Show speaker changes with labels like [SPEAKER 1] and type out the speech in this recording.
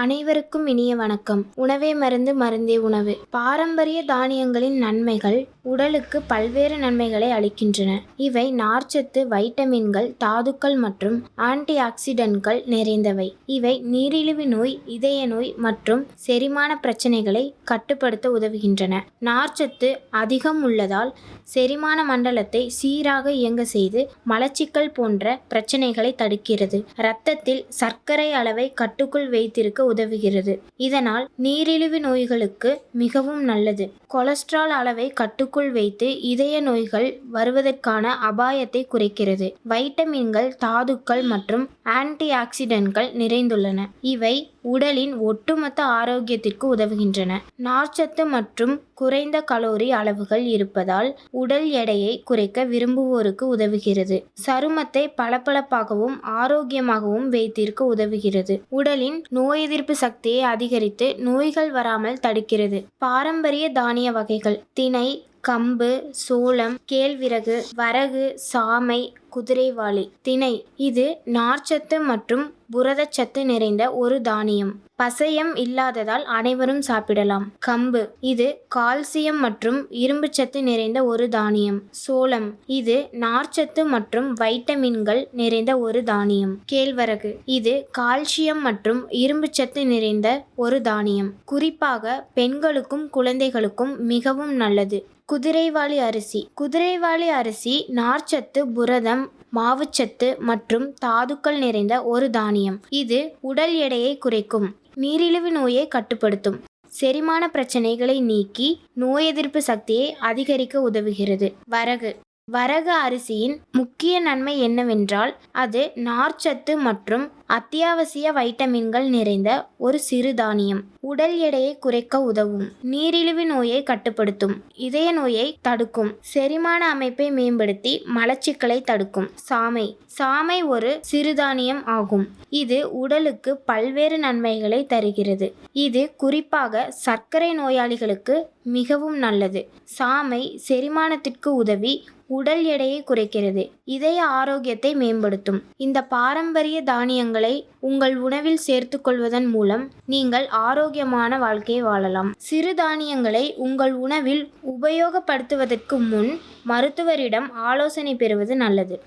[SPEAKER 1] அனைவருக்கும் இனிய வணக்கம். உணவே மருந்து மருந்தே உணவு. பாரம்பரிய தானியங்களின் நன்மைகள் உடலுக்கு பல்வேறு நன்மைகளை அளிக்கின்றன. இவை நார்ச்சத்து வைட்டமின்கள் தாதுக்கள் மற்றும் ஆன்டி ஆக்சிடென்ட்கள் நிறைந்தவை. இவை நீரிழிவு நோய் இதய நோய் மற்றும் செரிமான பிரச்சனைகளை கட்டுப்படுத்த உதவுகின்றன. நார்ச்சத்து அதிகம் உள்ளதால் செரிமான மண்டலத்தை சீராக இயங்க செய்து மலச்சிக்கல் போன்ற பிரச்சனைகளை தடுக்கிறது. இரத்தத்தில் சர்க்கரை அளவை கட்டுக்குள் வைத்திருக்க உதவுகிறது. இதனால் நீரிழிவு நோய்களுக்கு மிகவும் நல்லது. கொலஸ்ட்ரால் அளவை கட்டுக்குள் வைத்து இதய நோய்கள் வருவதற்கான அபாயத்தை குறைக்கிறது. வைட்டமின்கள் தாதுக்கள் மற்றும் ஆன்டி ஆக்சிடென்ட்கள் நிறைந்துள்ளன. இவை உடலின் ஒட்டுமொத்த ஆரோக்கியத்திற்கு உதவுகின்றன. நார்ச்சத்து மற்றும் குறைந்த கலோரி அளவுகள் இருப்பதால் உடல் எடையை குறைக்க விரும்புவோருக்கு உதவுகிறது. சருமத்தை பளபளப்பாகவும் ஆரோக்கியமாகவும் வைத்திருக்க உதவுகிறது. உடலின் நோய் எதிர்ப்பு சக்தியை அதிகரித்து நோய்கள் வராமல் தடுக்கிறது. பாரம்பரிய தானிய வகைகள் திணை கம்பு சோளம் கேழ்விறகு வரகு சாமை குதிரைவாளி திணை. இது நார்ச்சத்து மற்றும் புரதச்சத்து நிறைந்த ஒரு தானியம். பசையம் இல்லாததால் அனைவரும் சாப்பிடலாம். கம்பு. இது கால்சியம் மற்றும் இரும்புச்சத்து நிறைந்த ஒரு தானியம். சோளம். இது நார்ச்சத்து மற்றும் வைட்டமின்கள் நிறைந்த ஒரு தானியம். கேழ்வரகு. இது கால்சியம் மற்றும் இரும்புச்சத்து நிறைந்த ஒரு தானியம். குறிப்பாக பெண்களுக்கும் குழந்தைகளுக்கும் மிகவும் நல்லது. குதிரைவாலி அரிசி. குதிரைவாளி அரிசி நார்ச்சத்து புரதம் மாவுச்சத்து மற்றும் தாதுக்கள் நிறைந்த ஒரு தானியம். இது உடல் எடையை குறைக்கும் நீரிழிவு நோயை கட்டுப்படுத்தும். செரிமான பிரச்சனைகளை நீக்கி நோய் எதிர்ப்பு சக்தியை அதிகரிக்க உதவுகிறது. வரகு. வரகு அரிசியின் முக்கிய நன்மை என்னவென்றால் அது நார்ச்சத்து மற்றும் அத்தியாவசிய வைட்டமின்கள் நிறைந்த ஒரு சிறுதானியம் உடல் எடையை குறைக்க உதவும். நீரிழிவு நோயை கட்டுப்படுத்தும். இதய நோயை தடுக்கும். செரிமான அமைப்பை மேம்படுத்தி மலச்சிக்கலை தடுக்கும். சாமை. சாமை ஒரு சிறுதானியம் ஆகும். இது உடலுக்கு பல்வேறு நன்மைகளை தருகிறது. இது குறிப்பாக சர்க்கரை நோயாளிகளுக்கு மிகவும் நல்லது. சாமை செரிமானத்திற்கு உதவி உடல் எடையை குறைக்கிறது இதய ஆரோக்கியத்தை மேம்படுத்தும். இந்த பாரம்பரிய தானியங்களை உங்கள் உணவில் சேர்த்துக்கொள்வதன் மூலம் நீங்கள் ஆரோக்கியமான வாழ்க்கையை வாழலாம். சிறு தானியங்களை உங்கள் உணவில் உபயோகப்படுத்துவதற்கு முன் மருத்துவரிடம் ஆலோசனை பெறுவது நல்லது.